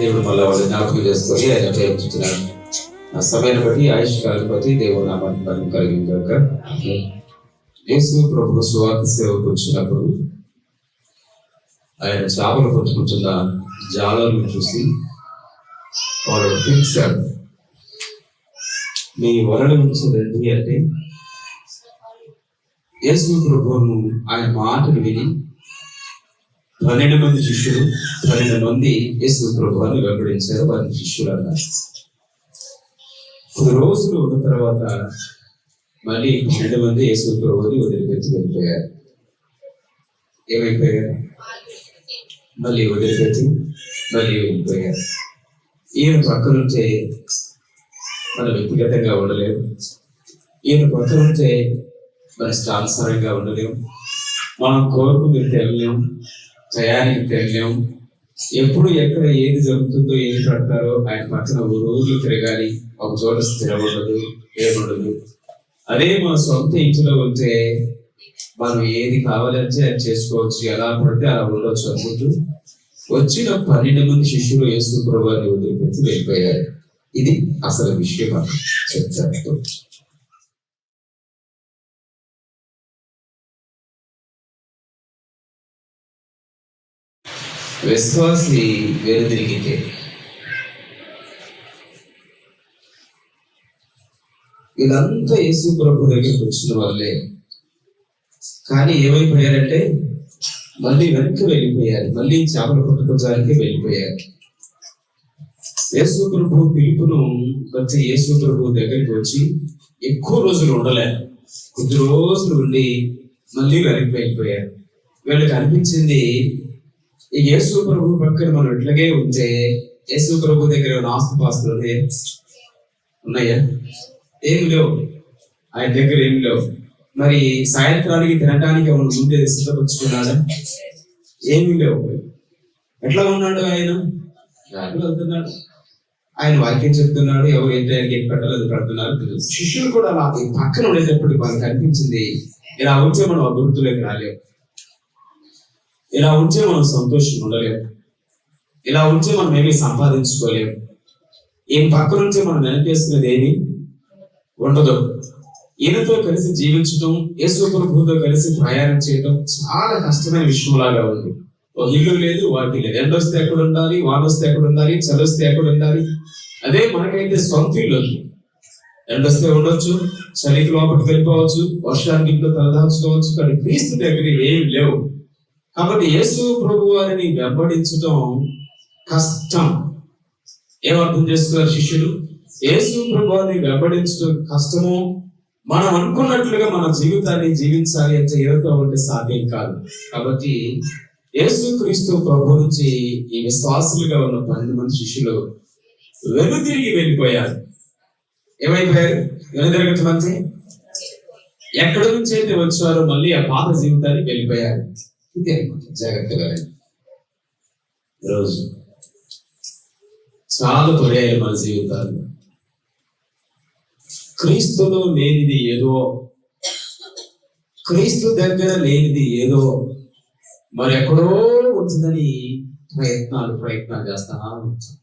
దేవుడు మళ్ళీ వాళ్ళు జ్ఞాపకం చేసుకొని ఆయన ప్రేమించుతున్నాడు ఆ సమయాన్ని బట్టి ఆయుష్ కాలం బట్టి దేవుడు నామాన్ని మనం కలిగింది యేసు ప్రభు సువార్త సేవకు వచ్చినప్పుడు ఆయన చేపలు పట్టుకుంటున్న జాలను చూసి వాడు పిలిచాడు మీ వరల నుంచి రండి అంటే యేసు ప్రభువును ఆయన మాటలు విని పన్నెండు మంది శిష్యులు పన్నెండు మంది యేసు ప్రభువాన్ని వెంబడించారు వారి శిష్యులు అన్నారు. రోజులు ఉన్న తర్వాత మళ్ళీ పన్నెండు మంది యేసు ప్రభుని వదిలిపెట్టి వెళ్ళిపోయారు. ఏమైపోయారు? మళ్ళీ వదిలిపెట్టి మళ్ళీ వెళ్ళిపోయారు. ఈయన పక్కనుంటే మనం వ్యక్తిగతంగా ఉండలేము. ఈయన పక్కనుంటే మన ఇష్టానుసారంగా ఉండలేము. మనం కోరుకుని తెరలేము టయానికి తెరలేము ఎప్పుడు ఎక్కడ ఏది జరుగుతుందో ఏది పడతారో ఆయన పక్కన ఓ రోజులు తిరగాలి. ఒక చోట స్థిరపడదు ఉండదు ఏముండదు అదే మన సొంత ఇంటిలో ఉంటే మనం ఏది కావాలంటే అది చేసుకోవచ్చు. ఎలా పడితే అలా ఉండొచ్చు అనుకుంటూ వచ్చిన పన్నెండు మంది శిష్యులు యేసు ప్రభావాన్ని వదిలిపెట్టి వెళ్ళిపోయారు. ఇది అసలు విషయం అని చెప్తారు విశ్వాసి వెనుదిరిగితే వీళ్ళంతా యేసు ప్రభు దగ్గరికి వచ్చిన వాళ్ళే కానీ ఏమైపోయారంటే మళ్ళీ వెనక్కి వెళ్ళిపోయారు. మళ్ళీ చేపలు పట్టుకోవడానికి వెళ్ళిపోయారు. యేసు ప్రభు పిలుపును వచ్చి యేసు ప్రభు దగ్గరికి వచ్చి ఎక్కువ రోజులు ఉండలే. కొద్ది రోజులు ఉండి మళ్ళీ వెనక్కి వెళ్ళిపోయారు. వీళ్ళకి అనిపించింది ఈ యేసు ప్రభు పక్కన మనం ఇట్లాగే ఉంటే యేసు ప్రభు దగ్గర ఉన్న ఆస్తుపాస్తులు ఉన్నాయా? ఉన్నాయా? ఏం లేవు. ఆయన దగ్గర ఏం లేవు. మరి సాయంత్రానికి తినటానికి అవును ముందే సిద్ధపరుచుకున్నాడా? ఏమి లేవు. ఎట్లా ఉన్నాడు ఆయన? వెళ్తున్నాడు. ఆయన వాక్యం చెప్తున్నాడు ఎవరు ఏంటి ఆయనకి ఏం పెట్టలేదు పెడుతున్నారు తెలుసు. శిష్యులు కూడా అలా పక్కన ఉండేటప్పటికి వాళ్ళకి అనిపించింది ఇలా ఉంటే మనం అభివృద్ధిలోకి రాలేము. ఇలా ఉంటే మనం సంతోషం ఉండలేము ఇలా ఉంటే మనం ఏమీ సంపాదించుకోలేము ఏం పక్కనుంచి మనం వెనకేసుకునేది ఏమీ ఉండదు. ఈయనతో కలిసి జీవించడం యేసు ప్రభుతో కలిసి ప్రయాణం చేయడం చాలా కష్టమైన విషయం లాగా ఉంది. ఓ ఇల్లు లేదు వాకి లేదు. ఎండ వస్తే ఎక్కడ ఉండాలి వాన వస్తే ఎక్కడ ఉండాలి చలి వస్తే ఎక్కడ ఉండాలి? అదే మనకైతే సొంత ఇల్లు ఉంది. ఎండ వస్తే ఉండొచ్చు చలికి లోపలికి వెళ్ళిపోవచ్చు వర్షానికి ఇంట్లో తలదాచుకోవచ్చు కానీ క్రీస్తు దగ్గర ఏమి లేవు. కాబట్టి యేసు ప్రభు వారిని వెంబడించడం కష్టం ఏమర్థం చేస్తున్నారు శిష్యులు? యేసు ప్రభువాన్ని వెంబడించడం కష్టము. మనం అనుకున్నట్లుగా మన జీవితాన్ని జీవించాలి అంటే ఏదో ఉంటే సాధ్యం కాదు. కాబట్టి యేసు క్రీస్తు ప్రభు నుంచి ఈ విశ్వాసులుగా ఉన్న పన్నెండు మంది శిష్యులు వెనుదిరిగి వెళ్ళిపోయారు. ఏమైపోయారు? వెనుదిరగటం అంటే? ఎక్కడి నుంచి అయితే వచ్చారో మళ్ళీ ఆ పాత జీవితానికి వెళ్ళిపోయారు. ఇదే అనమాట జాగ్రత్తగా ఈరోజు చాలా పర్యాయాలు మన జీవితాల్లో క్రీస్తులో లేనిది ఏదో క్రీస్తు దగ్గర లేనిది ఏదో మరి ఎక్కడో ఉంటుందని ప్రయత్నాలు ప్రయత్నాలు చేస్తానా ఉంటాం.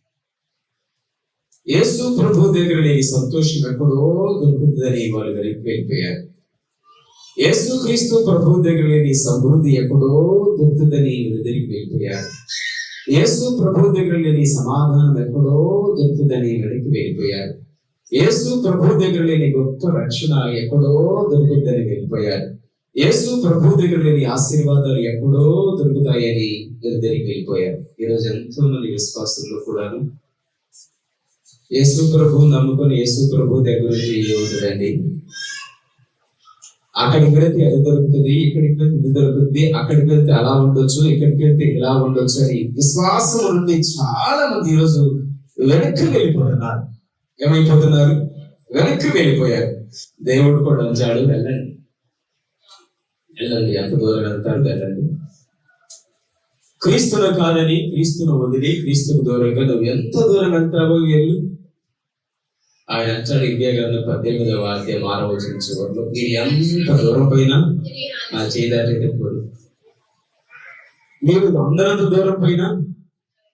యేసు ప్రభు దగ్గర లేని సంతోషం ఎక్కడో దొరుకుతుందని వాళ్ళు వెనక్కి వెళ్ళిపోయారు యేసు క్రీస్తు ప్రభు దగ్గర లేని సమృద్ధి ఎక్కడో దొరుకుతుందని వెనక్కి వెళ్ళిపోయారు యేసు ప్రభు దగ్గర లేని సమాధానం ఎక్కడో దొరుకుతుందని వెనక్కి వెళ్ళిపోయారు యేసు ప్రభు దగ్గర లేని గొప్ప రక్షణ ఎక్కడో దొరుకుతుందని వెళ్ళిపోయారు యేసు ప్రభు దగ్గర లేని ఆశీర్వాదాలు ఎప్పుడో దొరుకుతాయని దగ్గరికి వెళ్ళిపోయారు ఈరోజు ఎంతో మంది విశ్వాసంలో కూడాను యేసు ప్రభు నమ్ముకొని యేసు ప్రభు దగ్గర నుంచి ఏముంటుందండి అక్కడికి వెళ్తే అది దొరుకుతుంది ఇక్కడికి వెళ్తే ఇది దొరుకుతుంది అక్కడికి వెళ్తే అలా ఉండొచ్చు ఇక్కడికి వెళ్తే ఇలా ఉండొచ్చు అని విశ్వాసం నుండి చాలా మంది ఈరోజు వెనక్కి వెళ్ళిపోతున్నారు. ఏమైపోతున్నారు? వెనక్కి వెళ్ళిపోయారు. దేవుడు కూడా అంచాడు వెళ్ళండి. వెళ్ళండి ఎంత దూరం వెళ్తారు వెళ్ళండి. క్రీస్తును కాదని క్రీస్తును వదిలి క్రీస్తుకు దూరంగా నువ్వు ఎంత దూరం వెళ్తావో వెళ్ళు. ఆయన అంటాడు ఇండియా గ్రంథం పద్దెనిమిదవ వాక్యం ఆరవ వచనం చివరిలో మీరు ఎంత దూరం పోయినా నా చేయదాటైతే పోదు. మీరు అందరంత దూరం పోయినా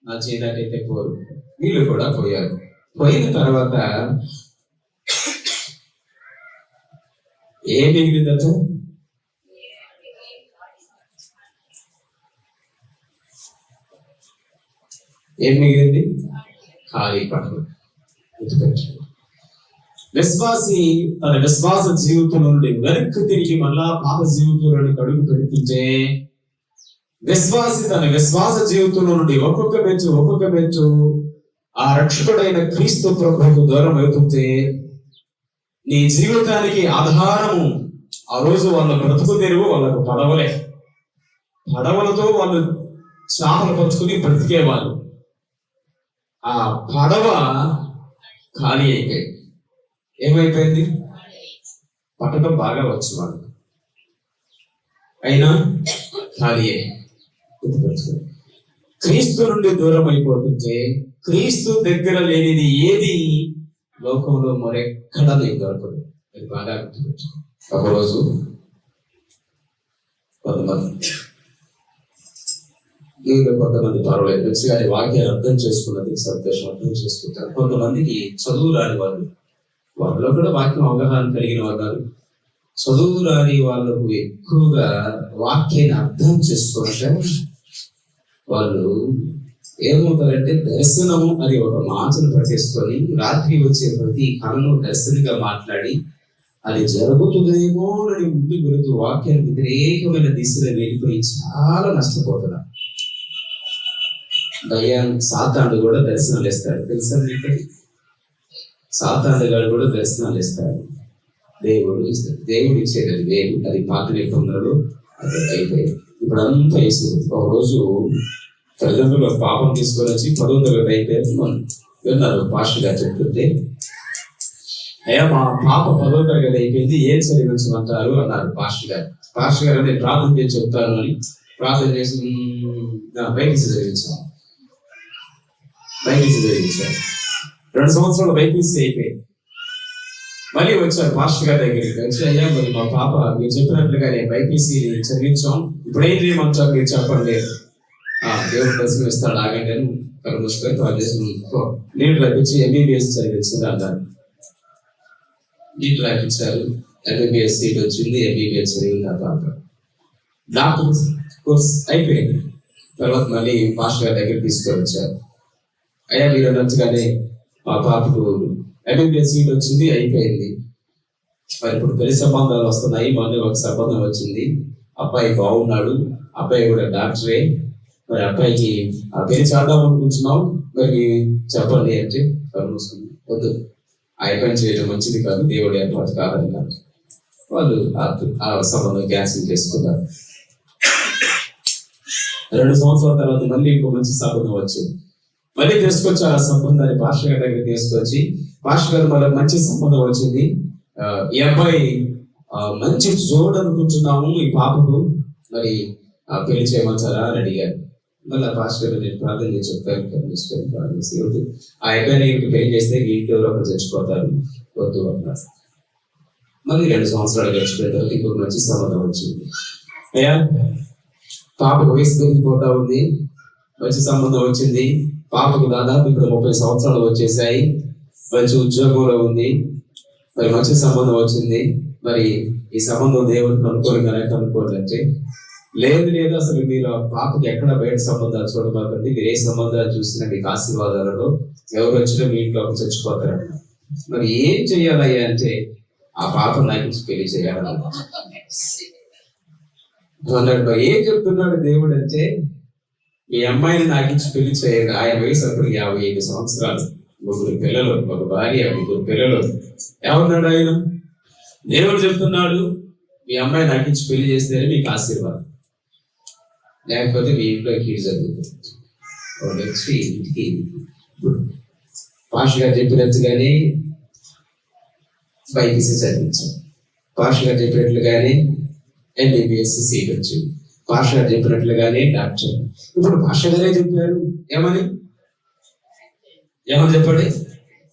నా చేదాకైతే పోరు వీళ్ళు కూడా పోయారు. పోయిన తర్వాత ఏం మిగిలిందట? ఏం మిగిలింది? ఖాళీ పడవ గుర్తుపెట్టుకోండి. విశ్వాసి తన విశ్వాస జీవితం నుండి వెనక్కి తిరిగి మళ్ళా పాప జీవితంలోని అడుగు పెడుతుంటే విశ్వాసి తన విశ్వాస జీవితం నుండి ఒక్కొక్క మెచ్చు ఒక్కొక్క మెచ్చు ఆ రక్షకుడైన క్రీస్తు ప్రభుకు దూరం అవుతుంటే నీ జీవితానికి ఆధారము ఆ రోజు వాళ్ళ బ్రతుకు తెరువు వాళ్ళకు పడవలే. పడవలతో వాళ్ళు చేపలు పంచుకుని బ్రతికేవాళ్ళు. ఆ పడవ ఖాళీ అయిపోయింది. ఏమైపోయింది? పట్టడం బాగా వచ్చు వాళ్ళు అయినా ఖాళీ క్రీస్తు నుండి దూరం అయిపోతుంటే క్రీస్తు దగ్గర లేనిది ఏది లోకంలో మరెక్కడ నీకు దొరకదు. అది బాగా ఒక ఒకరోజు కొంతమంది వీళ్ళు కొంతమంది పర్వాలేదు మంచిగా వాక్యాన్ని అర్థం చేసుకున్నది సంతోషం అర్థం చేసుకుంటారు. కొంతమందికి చదువు రాని వాళ్ళు వాళ్ళు కూడా వాక్యం అవగాహన కలిగిన వాళ్ళు చదువు రాని వాళ్ళకు ఎక్కువగా వాక్యాన్ని అర్థం చేసుకోవడం వాళ్ళు ఏమవుతారంటే దర్శనము అని ఒక మాటను పట్టేసుకొని రాత్రి వచ్చే ప్రతి కళను దర్శనంగా మాట్లాడి అది జరుగుతుందేమో అని ముందు గురుతూ వాక్యానికి వ్యతిరేకమైన దిశలో వెళ్ళిపోయి చాలా నష్టపోతున్నారు. దయ్యానికి సాతాండు కూడా దర్శనం ఇస్తాడు తెలుసా సాతానుగాడు కూడా దర్శనాలు ఇస్తాడు దేవుడు ఇస్తాడు దేవుడు ఇచ్చేది అది వేరు అది పాత నిబంధనలు అది అయిపోయింది. ఇప్పుడు అంతా వేసు ఒక రోజు తల్లిదండ్రులు పాపం తీసుకొని వచ్చి పదవ తరగతి అయిపోయింది మనం విన్నారు పాస్టర్ గారు చెప్తుంటే అయ్యా మా పాప పదవ తరగతి అయిపోయింది ఏం చదివించమంటారు? అన్నారు పాస్టర్ గారు. పాస్టర్ గారు నేను ప్రార్థన చేసి చెప్తాను అని ప్రార్థన చేసి "మ్మ్, నా బయటికి చదివించాను చదివించారు రెండు సంవత్సరాలు బైపీసీ అయిపోయింది మళ్ళీ వచ్చారు మాస్టర్ గారి దగ్గరికి. వచ్చి అయ్యా మరి మా పాప మీరు చెప్పినట్లుగా నేను బైపీసీ చదివించాం ఇప్పుడేం చేయమంటారు మీరు చెప్పండి. దేవుడు దర్శనం ఇస్తాడు ఆగండి అని కళ్ళు మూసుకొని కాల్ చేసి నీళ్ళు రాపించి ఎంబీబీఎస్ చదివించారు అన్నారు. నీట్ రాపించారు ఎంబీబీఎస్ సీట్ వచ్చింది ఎంబీబీఎస్ చదివింది ఆ పాప. డాక్టర్ కోర్స్ అయిపోయింది. తర్వాత మళ్ళీ మాస్టర్ గారి దగ్గర తీసుకొని వచ్చారు అయ్యా మీరు అన్నట్టుగానే మా పాపకు ఎంబీబీఎస్ సీట్ వచ్చింది అయిపోయింది. మరి ఇప్పుడు పెళ్ళి సంబంధాలు వస్తున్నాయి మొన్న ఒక సంబంధం వచ్చింది. అబ్బాయి బాగున్నాడు అబ్బాయి కూడా డాక్టరే. మరి అబ్బాయికి ఆ పేరు చేద్దాం అనుకుంటున్నాం మరి చెప్పండి అంటే కనుమూసుకుంది వద్దు. ఆ పని చేయడం మంచిది కాదు దేవుడు ఏర్పాటు కాదన్నారు వాళ్ళు ఆ- ఆ సంబంధం క్యాన్సిల్ చేసుకున్నారు. రెండు సంవత్సరాల తర్వాత మళ్ళీ ఇంకో మంచి సంబంధం వచ్చింది. మళ్ళీ తీసుకొచ్చి ఆ సంబంధాన్ని భాష గారి దగ్గర తీసుకొచ్చి పాస్టర్ గారు మళ్ళీ మంచి సంబంధం వచ్చింది. ఈ అబ్బాయి మంచి జోడు అనుకుంటున్నాము ఈ పాపకు. మరి పెళ్ళి చేయమంటారా అని అడిగారు. మళ్ళీ భాష పాస్టర్ గారు నేను ప్రార్థన చేసి చెప్పాను కనిపిస్తాను ప్రార్థన చేసి ఆ అబ్బాయిని పెళ్ళి చేస్తే ఇంట్లో ఒకరు చచ్చిపోతారు. వద్దు అన్నారు. మళ్ళీ రెండు సంవత్సరాలు గడిచిపోయిన తర్వాత ఇంకొక మంచి సంబంధం వచ్చింది. అయ్యా పాప వయసు పెరిగిపోతా ఉంది. మంచి సంబంధం వచ్చింది. పాపకు దాదాపు ఇప్పుడు ముప్పై సంవత్సరాలు వచ్చేసాయి. మంచి ఉద్యోగంలో ఉంది. మరి మంచి సంబంధం వచ్చింది. మరి ఈ సంబంధం దేవుడికి కనుక్కోరు కానీ కనుక్కోరు లేదు లేదు అసలు మీరు ఆ పాపకి ఎక్కడ బయట సంబంధాలు చూడబాకండి మీరు ఏ సంబంధాలు చూసినా మీకు ఆశీర్వాదాలలో ఎవరు వచ్చినా మీ ఇంట్లో ఒక చచ్చిపోతారన్న మరి ఏం చెయ్యాలయ్యా అంటే ఆ పాప నాకు పెళ్ళి చేయాలన్నా అన్నాడు ఏం చెప్తున్నాడు దేవుడు అంటే మీ అమ్మాయిని నాకు ఇచ్చి పెళ్ళి చేయండి. ఆయన వయసు అప్పుడు యాభై ఐదు సంవత్సరాలు. ముగ్గురు పిల్లలు ఒక భార్య ముగ్గురు పిల్లలు. ఏమన్నాడు ఆయన? దేవుడు చెప్తున్నాడు మీ అమ్మాయి నాకు ఇచ్చి పెళ్ళి చేస్తేనే మీకు ఆశీర్వాదం. లేకపోతే మీ ఇంట్లో కీడు జరుగుతుంది. వాడు వచ్చి ఇంటికి పాష గారు చెప్పినట్టుగానే బైపీసీ చదివించాం పాష గారు చెప్పినట్లుగానే ఎంబీబీఎస్ సీట్ వచ్చింది భాష గారు చెప్పినట్లుగానే డాక్టర్ ఇప్పుడు భాష గారే చెప్పారు. ఏమని? ఏమని చెప్పండి?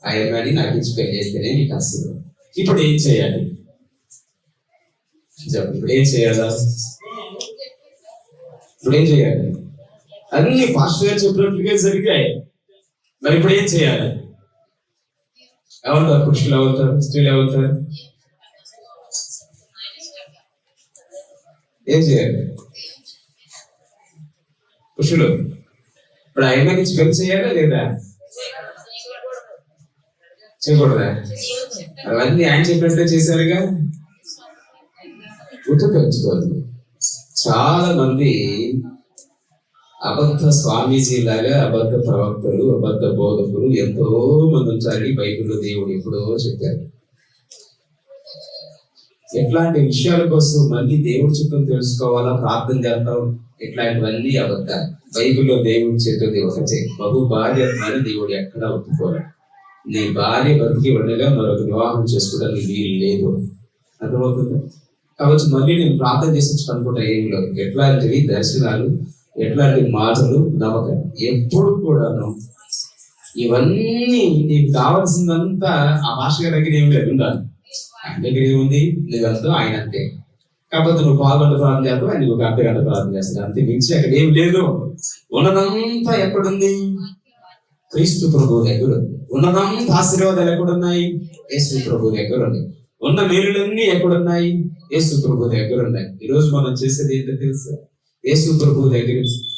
ఆయన నాకు ఇన్స్పైర్ చేస్తేనే మీకు ఆశీర్వాదం. ఇప్పుడు ఏం చేయాలి? ఇప్పుడు ఏం చేయాలా? ఇప్పుడు ఏం చేయాలి? అన్ని పాస్టర్ గారు చెప్పినట్లుగా జరిగాయి. మరి ఇప్పుడు ఏం చేయాలి? ఎవరు పురుషులు అవుతారు స్త్రీలు అవుతారు? ఏం చేయాలి? పురుషులు ఇప్పుడు ఆయన నుంచి పెళ్ళి చేయాలా లేదా? చేయకూడదా? అవన్నీ ఆయన చెప్పినట్టే చేశారుగా? గుర్తు పెంచుకోవద్దు చాలా మంది అబద్ధ స్వామీజీ లాగా అబద్ధ ప్రవక్తలు అబద్ధ బోధకులు ఎంతో మంది ఉంచారని బైబిల్లో దేవుడు ఎప్పుడో చెప్పారు ఎట్లాంటి విషయాల కోసం మళ్ళీ దేవుడి చిత్తం తెలుసుకోవాలా? ప్రార్థన చేస్తాం. ఇట్లాంటివన్నీ అబద్ధాలు. బైబిల్లో దేవుడు చెప్పేది ఒకటే. బహు భార్య అని దేవుడు ఎక్కడా ఒప్పుకోరు నీ భార్య బతికి ఉండగా మరొక వివాహం చేసుకోవడానికి వీలు లేదు. అర్థమవుతుందా? కాబట్టి మళ్ళీ నేను ప్రార్థన చేసి అనుకుంటా ఏం లేదు ఎట్లాంటివి దర్శనాలు ఎట్లాంటి మాటలు నమ్మకం ఎప్పుడు కూడాను ఇవన్నీ నీకు కావాల్సిందంతా ఆ భాష గారి దగ్గర ఏమి లేదు. ఉండాలి. ఆయన ఉంది ఏముంది ఆయన అంతే. కాకపోతే నువ్వు పాల్గొంట ప్రార్థన చేస్తావు ఆయన ఒక అర్ధ ప్రార్థన చేస్తాడు అంతే. మించి అక్కడ ఏం లేదు. ఉన్నదంతా ఎక్కడుంది? క్రీస్తు ప్రభు దగ్గర ఉన్నదంతా ఆశీర్వాదాలు ఎక్కడున్నాయి? యేసు ప్రభు దగ్గర ఉన్నాయి ఉన్న మేలులన్నీ ఎక్కడున్నాయి? యేసు ప్రభు దగ్గర ఉన్నాయి. ఈ రోజు మనం చేసేది ఏంటో తెలుసా? యేసు ప్రభు దగ్గర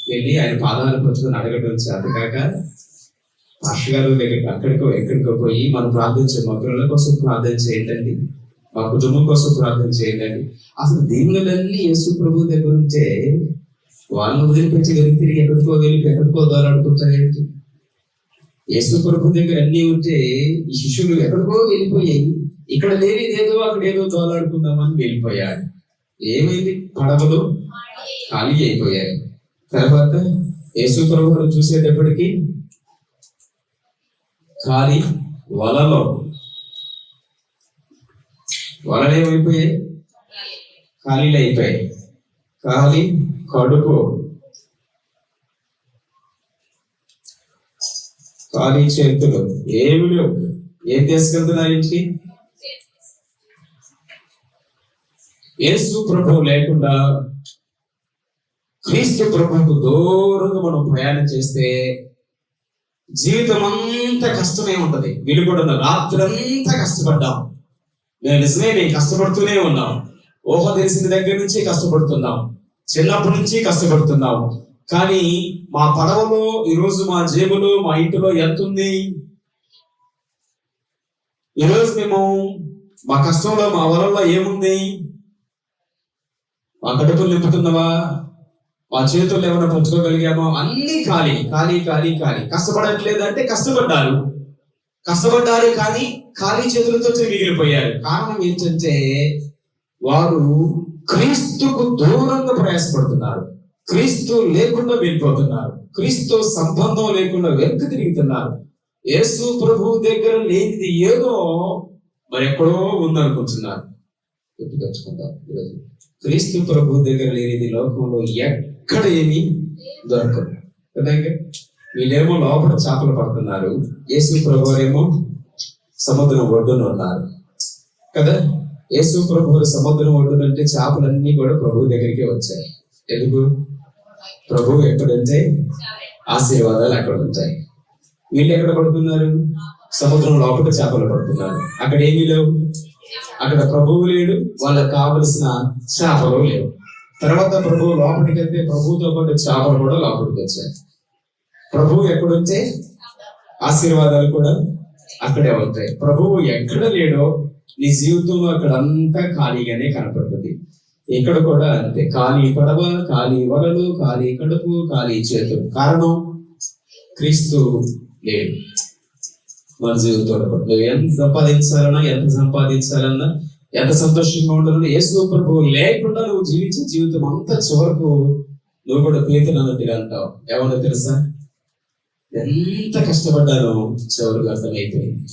వెళ్ళి ఆయన పాదాలు పట్టుకుని అడగడం చేత కాక పాస్టర్ గారు దగ్గరికి అక్కడికో ఎక్కడికో పోయి మనం ప్రార్థించే మా పిల్లల కోసం ప్రార్థన చేయండి మా కుటుంబం కోసం ప్రార్థన చేయండి అసలు దీవులన్నీ యేసు ప్రభు దగ్గర ఉంటే వాళ్ళని వదిలిపెట్టి వెళ్ళి తిరిగి ఎక్కడికో వెళ్ళి ఎక్కడికో దోలాడుకుంటారేంటి యేసు ప్రభు దగ్గర అన్ని ఉంటే ఈ శిష్యులు ఎక్కడికో వెళ్ళిపోయాయి. ఇక్కడ లేనిదేదో అక్కడ ఏదో దోలాడుకుందామని వెళ్ళిపోయాడు ఏమైంది? పడవలు ఖాళీ అయిపోయాయి. తర్వాత యేసు ప్రభువును చూసేటప్పటికి కానీ వలలో వలలు ఏమైపోయాయి? ఖాళీలు అయిపోయాయి ఖాళీ కడుపు ఖాళీ చేతులు ఏమి లేవు. ఏం తీసుకెళ్తున్నారు ఇంటికి యేసు ప్రభు లేకుండా క్రీస్తు ప్రభుకు దూరంగా మనం ప్రయాణం చేస్తే జీవితం అంతా కష్టమే ఉంటుంది. వీళ్ళు కూడా రాత్రంతా కష్టపడ్డాం. నేను నిజమే మేము కష్టపడుతూనే ఉన్నాం. ఊహ తెలిసిన దగ్గర నుంచి కష్టపడుతున్నాం. చిన్నప్పటి నుంచి కష్టపడుతున్నాం. కానీ మా పడవలో ఈరోజు మా జేబులో మా ఇంటిలో ఎంత ఉంది? ఈరోజు మేము మా కష్టంలో మా వలల్లో ఏముంది? మా కడుపులు నింపుతున్నవా? మా చేతుల్లో ఏమైనా పంచుకోగలిగామో అన్ని ఖాళీ ఖాళీ ఖాళీ ఖాళీ. కష్టపడట్లేదంటే కష్టపడ్డారు. కష్టపడ్డారు కానీ ఖాళీ చేతులతో మిగిలిపోయారు. కారణం ఏంటంటే వారు క్రీస్తుకు దూరంగా ప్రయాసపడుతున్నారు. క్రీస్తు లేకుండా వెళ్ళిపోతున్నారు. క్రీస్తు సంబంధం లేకుండా వెనక్కి తిరుగుతున్నారు. యేసు ప్రభు దగ్గర లేనిది ఏదో మరి ఎక్కడో ఉందనుకుంటున్నారు. గుర్తుపెట్టుకుందాం ఈరోజు. క్రీస్తు ప్రభు దగ్గర లేనిది లోకంలో ఎక్కడ ఏమీ దొరకదు. కదండి వీళ్ళేమో లోపల చేపలు పడుతున్నారు. యేసు ప్రభు ఏమో సముద్రం ఒడ్డున ఉన్నారు. కదా? యేసు ప్రభు సముద్రం ఒడ్డున అంటే చేపలన్నీ కూడా ప్రభు దగ్గరికి వచ్చాయి. ఎందుకు? ప్రభు ఎక్కడుంటే ఆశీర్వాదాలు అక్కడ ఉంటాయి వీళ్ళు ఎక్కడ పడుతున్నారు? సముద్రం లోపల చేపలు పడుతున్నారు. అక్కడ ఏమీ లేవు. అక్కడ ప్రభువు లేడు. వాళ్ళకి కావలసిన చేపలు లేవు. తర్వాత ప్రభువు లోపలికి వెళ్తే ప్రభుతో పాటు చేపలు కూడా లోపలికి వచ్చాయి. ప్రభువు ఎక్కడుంటే ఆశీర్వాదాలు కూడా అక్కడే ఉంటాయి. ప్రభువు ఎక్కడ లేడో నీ జీవితంలో అక్కడ అంతా ఖాళీగానే కనపడుతుంది. ఇక్కడ కూడా అంతే. ఖాళీ పడవ ఖాళీ వలలు ఖాళీ కడుపు ఖాళీ చేతులు. కారణం? క్రీస్తు లేడు. మన జీవితంలో నువ్వు ఎంత సంపాదించాలన్నా ఎంత సంపాదించాలన్నా ఎంత సంతోషంగా ఉండాలన్నా యేసు ప్రభు లేకుండా నువ్వు జీవించే జీవితం అంతా చివరకు నువ్వు కూడా పేతులు అన్నట్టుగా అంటావు. ఏమన్నా తెలుసా? ఎంత కష్టపడ్డానో చివరికి అర్థమైపోయింది.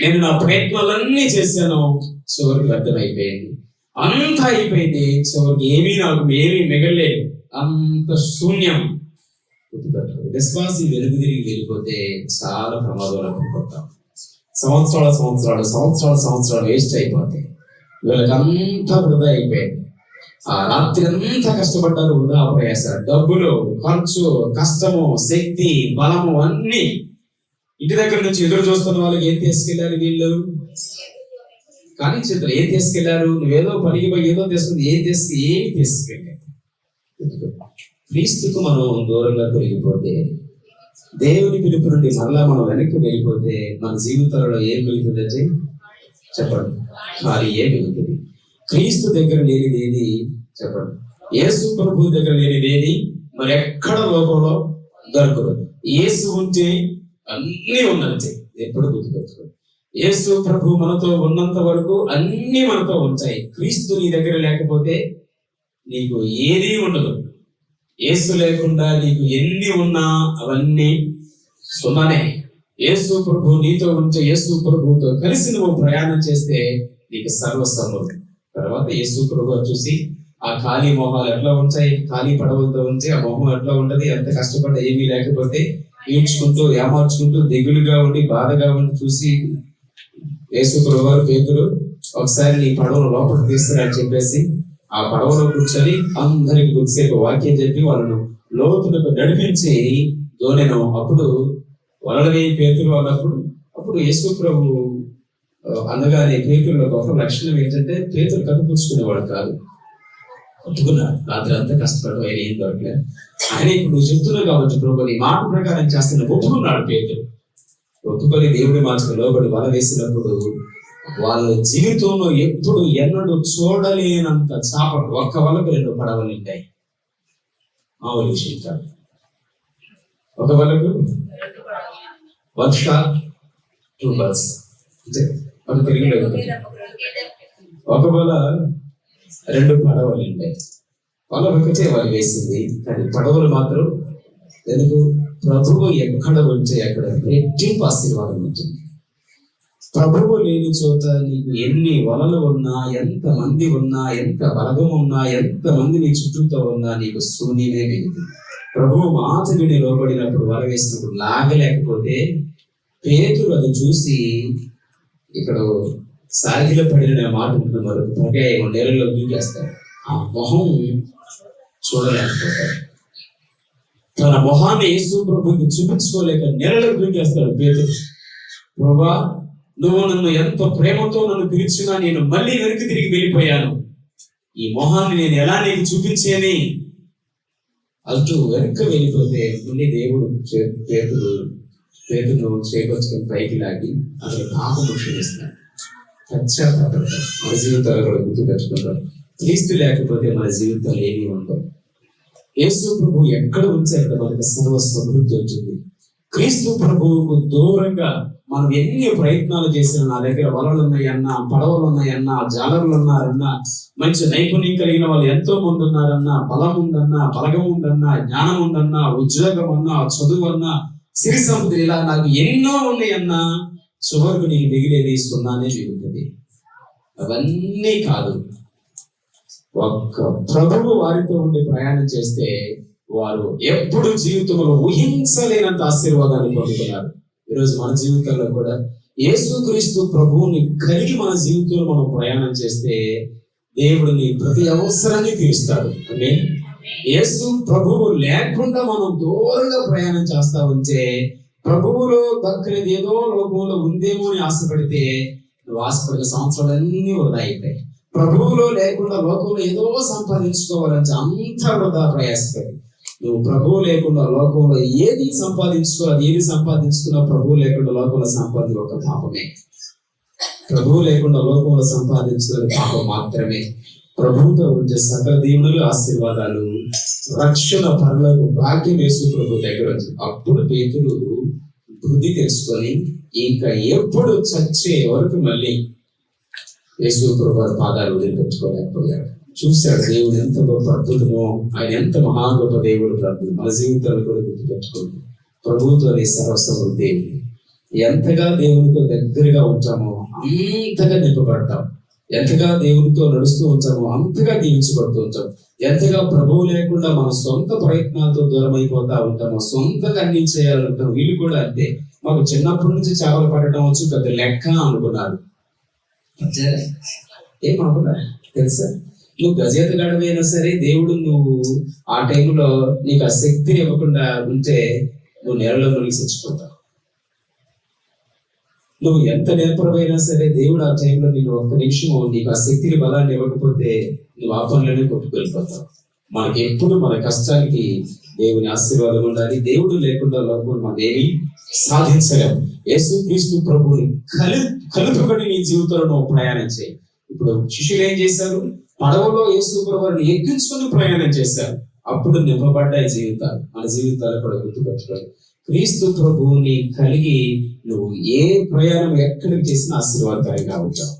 నేను నా ప్రయత్నాలన్నీ చేశాను చివరికి అర్థమైపోయింది. అంతా అయిపోయింది చివరికి ఏమీ నాకు ఏమీ మిగలేదు అంత శూన్యం. గుర్తుపెట్టుకోండి విశ్వాసి వెలుగు తిరిగి వెళ్ళిపోతే చాలా ప్రమాదాలు అనుకుంటాం. సంవత్సరాల సంవత్సరాలు సంవత్సరాల సంవత్సరాలు వేస్ట్ అయిపోతాయి. వీళ్ళకంతా వృధా అయిపోయింది ఆ రాత్రి అంతా కష్టపడ్డారు వృధా ప్రయాస డబ్బులు ఖర్చు కష్టము శక్తి బలము అన్ని ఇంటి దగ్గర నుంచి ఎదురు చూస్తున్న వాళ్ళకి ఏం తీసుకెళ్ళారు వీళ్ళు? కానీ చిత్రం ఏం తీసుకెళ్ళారు నువ్వేదో పనికి పోయి ఏదో తీసుకుంది ఏం తీసుకు ఏమి తీసుకెళ్ళారు క్రీస్తుకు మనం దూరంగా తొలగిపోతే దేవుని పిలుపు నుండి మరలా మనం వెనక్కి వెళ్ళిపోతే మన జీవితాలలో ఏం మిగులుతుందంటే చెప్పండి. మరి ఏమి ఉంది క్రీస్తు దగ్గర లేనిది ఏది చెప్పండి. యేసు ప్రభు దగ్గర లేనిది ఏది మరి ఎక్కడ లోకంలో దొరకదు. యేసు ఉంటే అన్నీ ఉన్నంతే. ఎప్పుడు గుర్తుపెట్టుకోండి. యేసు ప్రభు మనతో ఉన్నంత వరకు అన్ని మనతో ఉంటాయి. క్రీస్తు నీ దగ్గర లేకపోతే నీకు ఏదీ ఉండదు. యేసు లేకుండా నీకు ఎన్ని ఉన్నా అవన్నీ సుమనే యేసు ప్రభు నీతో ఉంటే యేసు ప్రభుతో కలిసి నువ్వు ప్రయాణం చేస్తే నీకు సర్వసమృద్ధి తర్వాత యేసు ప్రభు చూసి ఆ ఖాళీ మొహాలు ఎట్లా ఉంటాయి? ఖాళీ పడవలతో ఉంటే ఆ మొహం ఎట్లా ఉంటది? ఎంత కష్టపడ్డ ఏమీ లేకపోతే? ఈడ్చుకుంటూ ఏమార్చుకుంటూ దిగులుగా ఉండి బాధగా ఉండి చూసి యేసు ప్రభు పేతులు ఒకసారి నీ పడవను లోపలికి తీస్తారని చెప్పేసి ఆ పడవలో కూర్చొని అందరికి కొద్దిసేపు వాక్యం చెప్పి వాళ్ళను లోతులకు నడిపించి దోనెను అప్పుడు వలలవి పేతులు అన్నప్పుడు అప్పుడు యేసు ప్రభు అన్నగారి పేతుల్లో గొప్ప లక్షణం ఏంటంటే పేతులు కనిపించుకునేవాడు కాదు. ఒప్పుకున్నాడు రాత్రి అంతా కష్టపడడం ఆయన ఏం దొరకలే. ఆయన ఇప్పుడు నువ్వు చెప్తున్నావు కాబట్టి ప్రభు నీ మాట ప్రకారం చేస్తున్న ఒప్పుకున్నాడు పేతులు. ఒప్పుకొని దేవుడి మాటకు లోబడి వల వేసినప్పుడు వాళ్ళ జీవితంలో ఎప్పుడు ఎన్నడూ చూడలేనంత చాపలు ఒక్క వలకు రెండు పడవలు ఉంటాయి. మామూలు విషయం కాదు. ఒక వలకు వర్ష టూ బస్ ఒక తెలుగులో ఒకవేళ రెండు పడవలు ఉంటాయి వాళ్ళ ఒకటే వాళ్ళు వేసింది కానీ పడవలు మాత్రం ఎందుకు? ప్రభువు ఎక్కడ ఉంటే అక్కడ రెట్టింపు ఆశీర్వాదం ఉంటుంది. ప్రభువు లేని చోట నీకు ఎన్ని వలలు ఉన్నా ఎంత మంది ఉన్నా ఎంత వర్గం ఉన్నా ఎంత మంది నీ చుట్టూతో ఉన్నా నీకు శూన్యమే మిగులుతుంది. ప్రభువు మాట విని లోబడినప్పుడు వల వేసినప్పుడు లాగలేకపోతే పేతురు అది చూసి ఇక్కడ సాగిల పడిన మాట ఉంటుంది మరొక పర్యాయం నేలలో దూకేస్తాడు ఆ మొహం చూడలేకపోతాడు. తన మొహాన్ని యేసు ప్రభుకి చూపించుకోలేక నెలలో దూకేస్తాడు పేతురు. ప్రభా నువ్వు నన్ను ఎంతో ప్రేమతో నన్ను పిలిచినా నేను మళ్ళీ వెనక్కి తిరిగి వెళ్ళిపోయాను. ఈ మొహాన్ని నేను ఎలా నీకు చూపించేని అంటూ వెనక్కి వెళ్ళిపోతే మళ్ళీ దేవుడు చే- పేతును చేకొచ్చుకొని పైకి లాగి అతను పాపము క్షమిస్తాడు పశ్చాత్తాపడతాడు మన జీవితాలు కూడా గుర్తుపెట్టుకుంటారు క్రీస్తు లేకపోతే మన జీవితాలు ఏమీ ఉండవు. యేసు ప్రభు ఎక్కడ ఉంటే మనకు సర్వ సమృద్ధి వచ్చింది. క్రీస్తు ప్రభువుకు దూరంగా మనం ఎన్ని ప్రయత్నాలు చేసినా నా దగ్గర వలలు ఉన్నాయన్నా పడవలు ఉన్నాయన్నా జాలర్లు ఉన్నారన్నా మంచి నైపుణ్యం కలిగిన వాళ్ళు ఎంతో మంది ఉన్నారన్నా బలం ఉందన్నా బలగం ఉందన్నా జ్ఞానం ఉందన్నా ఉద్యోగం అన్నా చదువు అన్నా సిరి సంపద ఇలా నాకు ఎన్నో ఉన్నాయన్నా చివరకు నీకు మిగిలేది సున్నానే మిగులుతుంది అవన్నీ కాదు. ఒక్క ప్రభువు వారితో ఉండి ప్రయాణం చేస్తే వారు ఎప్పుడు జీవితంలో ఊహించలేనంత ఆశీర్వాదాన్ని పొందుతున్నారు. ఈరోజు మన జీవితంలో కూడా యేసుక్రీస్తు ప్రభువుని కలిగి మన జీవితంలో మనం ప్రయాణం చేస్తే దేవుడు నీ ప్రతి అవసరాన్ని తీరుస్తాడు. అంటే యేసు ప్రభువు లేకుండా మనం దూరంగా ప్రయాణం చేస్తా ఉంటే ప్రభువులో దక్కనేది ఏదో లోకంలో ఉందేమో అని ఆశపడితే నువ్వు ఆశపడిన సంవత్సరాలన్నీ వృధా అయిపోయాయి. ప్రభువులో లేకుండా లోకంలో ఏదో సంపాదించుకోవాలంటే అంత వృధా ప్రయాసపడి. నువ్వు ప్రభువు లేకుండా లోకంలో ఏది సంపాదించుకోవాలి ఏది సంపాదించుకున్నా ప్రభువు లేకుండా లోకంలో సంపాదించిన ఒక పాపమే. ప్రభువు లేకుండా లోకంలో సంపాదించుకునే పాపం మాత్రమే. ప్రభుతో ఉంచే సకల దేవుడు ఆశీర్వాదాలు రక్షణ పనులకు భాగ్యం వేసు ప్రభు దగ్గర అప్పుడు పేతులు బుద్ధి తెలుసుకొని ఇంకా ఎప్పుడు చచ్చే వరకు మళ్ళీ యేసు ప్రభు పాదాలు వదిలిపెట్టుకోలేకపోయాడు. చూశాడు దేవుడు ఎంత గొప్ప అద్భుతమో ఆయన ఎంత మహా గొప్ప దేవుడు ప్రభు. మన జీవితాలు కూడా గుర్తుపెట్టుకోండి. ప్రభువుతో సర్వస్వం దేవుడు ఎంతగా దేవునితో దగ్గరగా ఉంటామో అంతగా నింపబడతాం. ఎంతగా దేవునితో నడుస్తూ ఉంటామో అంతగా దీవించబడుతూ ఉంటాం. ఎంతగా ప్రభువు లేకుండా మన సొంత ప్రయత్నాలతో దూరం అయిపోతా ఉంటామో సొంతగా అన్ని చేయాలంటాం వీళ్ళు కూడా అంతే. మాకు చిన్నప్పటి నుంచి చేపలు పడటం వచ్చి పెద్ద లెక్క అనుకున్నారు. ఏమనుకున్నా తెలుసా? నువ్వు గజేతగాడమైనా సరే దేవుడు నువ్వు ఆ టైంలో నీకు ఆ శక్తిని ఇవ్వకుండా ఉంటే నువ్వు నేలలో మునిగి చచ్చిపోతావు. నువ్వు ఎంత నిరపరమైనా సరే దేవుడు ఆ టైంలో నేను ఒక్క నిమిషం నీకు ఆ శక్తిని బలాన్ని ఇవ్వకపోతే నువ్వు ఆ పనులనే కొట్టుకెళ్ళిపోతావు. మనకి ఎప్పుడు మన కష్టానికి దేవుని ఆశీర్వాదం ఉండాలి. దేవుడు లేకుండా లోపల మనం ఏమి సాధించలేము యేసు క్రీస్తు ప్రభుని కలు కలుపుకొని నీ జీవితంలో నువ్వు ప్రయాణం చేయి. ఇప్పుడు శిష్యులు ఏం చేశారు? పడవలో యేసు ప్రభుని ఎక్కించుకొని ప్రయాణం చేశారు. అప్పుడు నింపబడ్డాయి జీవితాలు. మన జీవితాలు కూడా గుర్తుపెట్టుకోవాలి. క్రీస్తు ప్రభువుని కలిగి నువ్వు ఏ ప్రయాణం ఎక్కడికి చేసినా ఆశీర్వాదకరంగా ఉంటావు.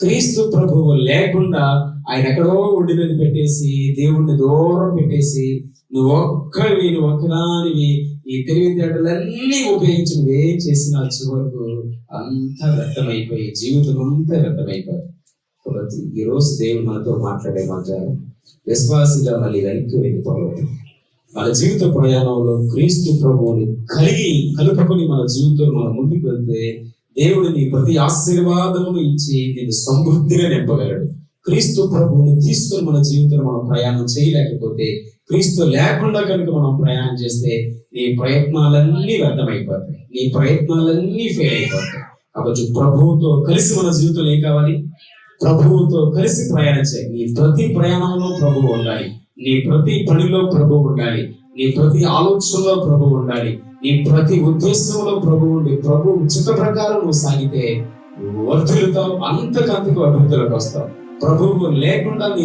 క్రీస్తు ప్రభువు లేకుండా ఆయన ఎక్కడో ఒడి పెట్టేసి దేవుణ్ణి దూరం పెట్టేసి నువ్వు ఒక్కడివి నువ్వు ఒక్కదానివి ఈ తెలివితేటలన్నీ ఉపయోగించి నువ్వేం చేసినా చివరకు అంతా వ్యర్థమైపోయి జీవితం అంతా వ్యర్థమైపోయి కాబట్టి ఈ రోజు దేవుడు మనతో మాట్లాడే మాట్లాడు. విశ్వాసిగా మళ్ళీ వెనక్కి వెళ్ళిపోవాలి మన జీవిత ప్రయాణంలో క్రీస్తు ప్రభువుని కలిగి కలుపుకొని మన జీవితంలో మనం ముందుకు వెళ్తే దేవుడు నీ ప్రతి ఆశీర్వాదమును ఇచ్చి నేను సమృద్ధిగా నింపగలడు. క్రీస్తు ప్రభువుని తీసుకొని మన జీవితంలో మనం ప్రయాణం చేయలేకపోతే క్రీస్తు లేకుండా కనుక మనం ప్రయాణం చేస్తే నీ ప్రయత్నాలన్నీ వ్యర్థమైపోతాయి. నీ ప్రయత్నాలన్నీ ఫెయిల్ అయిపోతాయి. కాబట్టి ప్రభువుతో కలిసి మన జీవితంలో ఏం కావాలి? ప్రభువుతో కలిసి ప్రయాణం చేయాలి నీ ప్రతి ప్రయాణంలో ప్రభువు ఉండాలి. నీ ప్రతి పనిలో ప్రభు ఉండాలి. నీ ప్రతి ఆలోచనలో ప్రభు ఉండాలి. నీ ప్రతి ఉద్దేశంలో ప్రభు ఉండి ప్రభు ఉచిత ప్రకారం నువ్వు సాగితే నువ్వు వర్ధులుతావు అంతకంతకు అభివృద్ధిలోకి వస్తావు. ప్రభువు లేకుండా నీ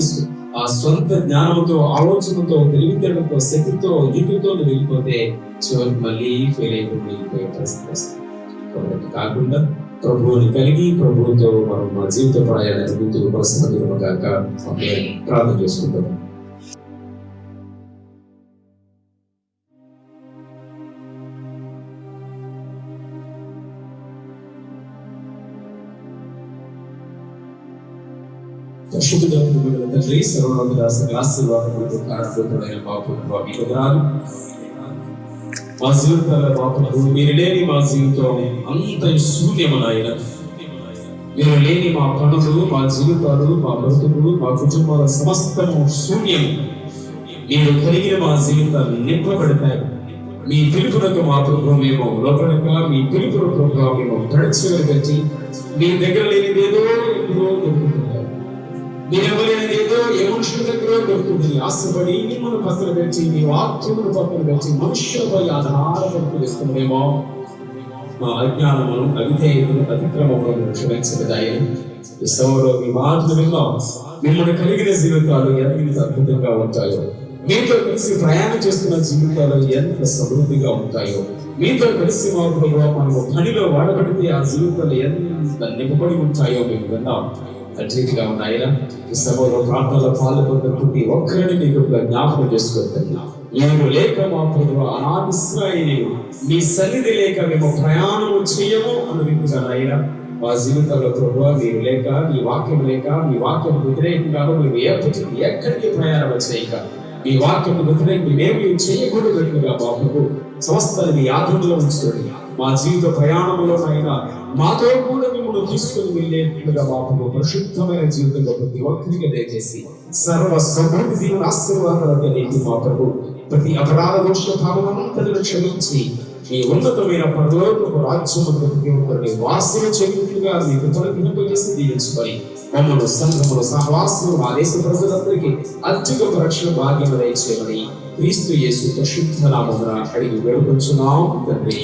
ఆ సొంత జ్ఞానంతో ఆలోచనతో తెలివితేటతో శక్తితో దిగుతో వెళ్ళిపోతే చివరికి మళ్ళీ ఫెయిల్ అయిపోయి వెళ్ళిపోయే పరిస్థితి వస్తుంది కాకుండా ప్రభువుని కలిగి ప్రభువుతో మనం మన జీవిత ప్రయాణాన్ని ముందుకు కొనసాగుతాము కాక ప్రార్థన చేసుకుంటాం పరిశుద్ధుడ ప్రభువుల తండ్రి సర్వలోక సకల ఆశీర్వాదములతో కారణభూతుడైన బాపు మీకు వందనాలు మా జీవితాల బాపు మీరు లేని మా జీవితం అంత శూన్యమనాయన మీరు లేని మా పనులు మా జీవితాలు మా బ్రతుకులు మా కుటుంబాల సమస్తము శూన్యం మీరు కలిగిన మా జీవితాలు నింపబడతాయి మీ పిలుపునకు మా ప్రభు మేము లోపలక మీ పిలుపును ప్రభు మేము తడిచివరి పెట్టి మీ దగ్గర లేనిదేదో ఎప్పుడో దొరుకుతుంటారు మీరెవరైనా ఏదో ఏ మనుషుల దగ్గర దొరుకుతుంది ఆశపడి నిమ్మను పక్కన పెట్టి నీ వాక్యమును పక్కన పెట్టి మనుష్యులపై ఆధారపడుతూ వేస్తున్నామేమో మా అజ్ఞానమును అవిధేయతను అతిక్రమములను క్షమించదాయి విశ్వంలో మీ మాటలు మిమ్మల్ని కలిగిన జీవితాలు ఎంత అద్భుతంగా ఉంటాయో మీతో కలిసి ప్రయాణం చేస్తున్న జీవితాలు ఎంత సమృద్ధిగా ఉంటాయో మీతో కలిసి మా ప్రభావ మనము పనిలో వాడబడితే ఆ జీవితాలు ఎంత నింపబడి ఉంటాయో మేము విన్నాం. అట్లీగా ఉన్నాయన ఈ సభలో ప్రార్థనలో పాల్గొన్న ప్రతి ఒక్కరిని మీకు జ్ఞాపకం చేసుకోవద్దు నేను లేక మా ప్రభు మీ సన్నిధి లేక మేము ప్రయాణము చేయము అనుకుంటున్నా అయినా మా జీవితంలో ప్రభు మీరు లేక మీ వాక్యం లేక మీ వాక్యం వ్యతిరేకంగా మీరు ఎప్పటికీ ఎక్కడికి ప్రయాణం చేయక ఈ వాక్యం వ్యతిరేకంగా మేమేమి చేయకూడదుగా బాబు సమస్త మీ ఆధునంలో ఉంచుకోండి మా జీవిత ప్రయాణంలో అయినా మాతో కూడా మిమ్మల్ని తీసుకుని వెళ్ళేట్టుగా బాబు పరిశుద్ధమైన జీవితంలో ప్రతి ఒక్కరికి దయచేసి సర్వ సమృద్ధి ఆశీర్వాదాలు నీకు మా ప్రభు. ప్రతి అపరాధ దోష భావమంతటిని క్షమించి నీ ఉన్నతమైన పరలోకపు రాజ్యము ప్రతి ఒక్కరిని వాసన చెవిగా మీకు తొలగింపజేసి దీవించుకొని మమ్మల్ని సంఘములు సహవాసులు మా దేశ ప్రజలందరికీ అత్యుగ రక్షణ భాగ్యం దయచేయమని క్రీస్తు యేసు పరిశుద్ధ నామమున అడిగి వేడుకొచ్చున్నాం తండ్రి.